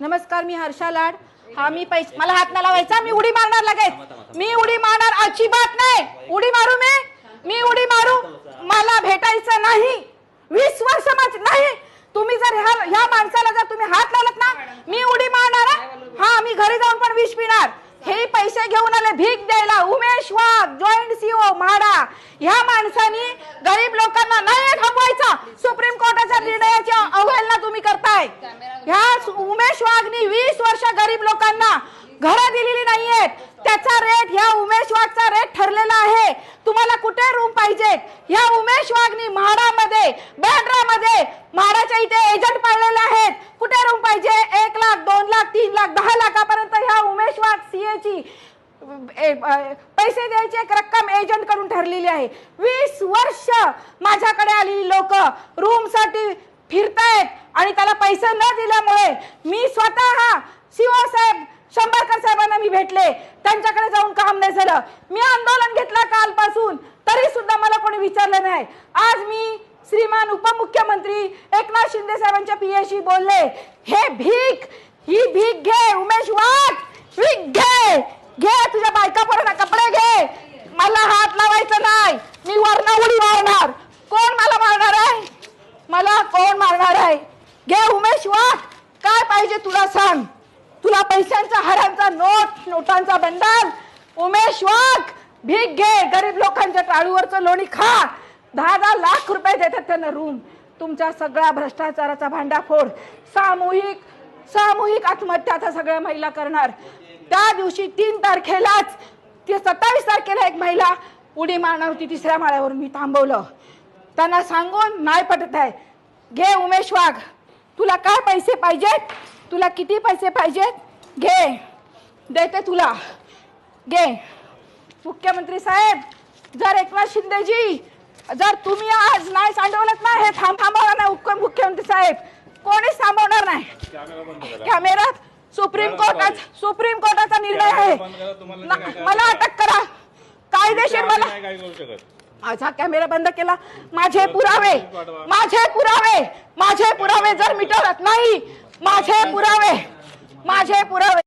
नमस्कार मी हर्षा लाड. हा मी पैसे मला हात ना लावायचा मी उडी मारणार लगेच. मी उडी मारणार अजिबात नाही. उडी मारू मी? मी उडी मारू? मला भेटायचं नाही. वीस वर्ष माझ नाही. तुम्ही जर ह्या ह्या माणसाला जर तुम्ही हात लावलात ना मी उडी मारणार हा? मी घरी जाऊन पण विष पिणार. हे पैसे घेऊन आले भीक द्यायला. Umesh Wagh joint CO MHADA. ह्या माणसानी गरीब लोकांना नाही थांबवायचा सुप्रीम कोर्टाच्या निर्णयाची अवहेलना तुम्ही करताय ह्या सु- उमेश वाघनी वीस वर्ष गरीब लोकांना घरं दिलेली नाहीयेत. त्याचा रेट ह्या उमेश वाघचा रेट ठरलेला आहे. तुम्हाला कुठे रूम पाहिजेत ह्या उमेश वाघनी म्हाडामध्ये बँड्रामध्ये म्हाडाच्या इथे एजंट पाळलेले आहेत. कुठे रूम पाहिजे? एक लाख दोन लाख तीन लाख दहा लाखापर्यंत ह्या उमेश वाघ सीए ची ए- पैसे द्यायची एक रक्कम एजंटकडून ठरलेली आहे. वीस वर्ष माझ्याकडे आलेली लोक रूमसाठी फिरतायत. आणि त्याला पैसे न दिल्यामुळे मी स्वतः शिव साहेब शंभरकर साहेबांना मी भेटले. त्यांच्याकडे जाऊन काम नाही झालं. मी आंदोलन घेतलं कालपासून. तरी सुद्धा मला कोणी विचारलं नाही. आज मी श्रीमान उपमुख्यमंत्री एकनाथ शिंदे साहेबांच्या पीएशी बोलले. हे भीक ही भीक घे उमेश वाघ. भीक घे. घे तुझ्या बायकापर्यंत कपडे घे मला हात लावायचं नाही मी वर्ण उडी मारणार कोण मला मारणार आहे मला कोण मारणार आहे घे उमेश वाघ काय पाहिजे तुला सांग. तुला पैशांचा हारांचा नोट नोटांचा बंडाल. उमेश वाघ भीक घे गरीब लोकांच्या टाळूवरचं लोणी खा. दहा दहा लाख रुपये देतात त्यांना रूम तुमच्या सगळ्या भ्रष्टाचाराचा भांडाफोड. सामूहिक सामूहिक आत्महत्या आता सगळ्या महिला करणार. त्या दिवशी तीन तारखेलाच ती सत्तावीस तारखेला एक महिला उडी मारणार होती तिसऱ्या माळ्यावर मी थांबवलं. त्यांना सांगून नाही पटत आहे. घे उमेश वाघ तुला काय पैसे पाहिजेत? तुला किती पैसे पाहिजेत? घे. देते तुला. घे. मुख्यमंत्री साहेब जर एकनाथ शिंदेजी जर तुम्ही आज नाही सांडवलं ना हे थांब थांबवणार नाही उप- मुख्यमंत्री साहेब. कोणीच थांबवणार नाही? कॅमेरात सुप्रीम कोर्टात सुप्रीम कोर्टाचा निर्णय आहे. मला अटक करा. कायदेशीर मला माझा कॅमेरा बंद केला. माझे पुरावे माझे पुरावे माझे पुरावे जर मिटवत नाही माझे पुरावे माझे पुरावे.